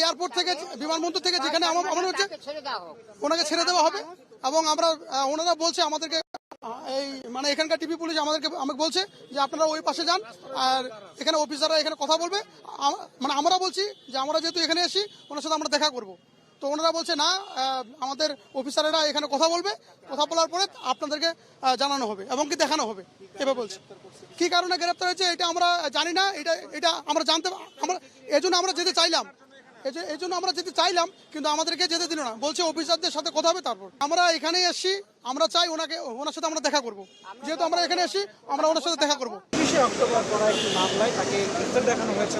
Airport থেকে বিমানবন্দর থেকে যেখানে আমার হচ্ছে ওনাকে ছেড়ে দেওয়া হবে এবং আমরা ওনারা বলছে আমাদেরকে এই মানে এখানকার টিভি পুলিশ আমাদেরকে আমাকে বলছে যে আপনারা ওই পাশে যান আর এখানে অফিসাররা এখানে কথা বলবে। মানে আমরা বলছি যে আমরা যেহেতু এখানে এসি ওনার সাথে আমরা দেখা করব। তো ওনারা বলছে, না আমাদের অফিসারেরা এখানে কথা বলবে, কথা বলার পরে আপনাদেরকে জানানো হবে এবং কি দেখানো হবে। এভাবে বলছে। কি কারণে গ্রেপ্তার হয়েছে এটা আমরা জানি না, এটা এটা আমরা জানতে, আমরা এই জন্য আমরা যেতে চাইলাম। এই জন্য আমরা যেতে চাইলাম, কিন্তু আমাদেরকে যেতে দিল না। বলছে, অফিসারদের সাথে কথা হবে তারপর। আমরা এখানে এসছি, আমরা চাই ওনাকে, ওনার সাথে আমরা দেখা করব। যেহেতু আমরা এখানে এসছি, আমরা ওনার সাথে দেখা করব। অক্টোবর একটি মামলায় তাকে দেখানো হয়েছে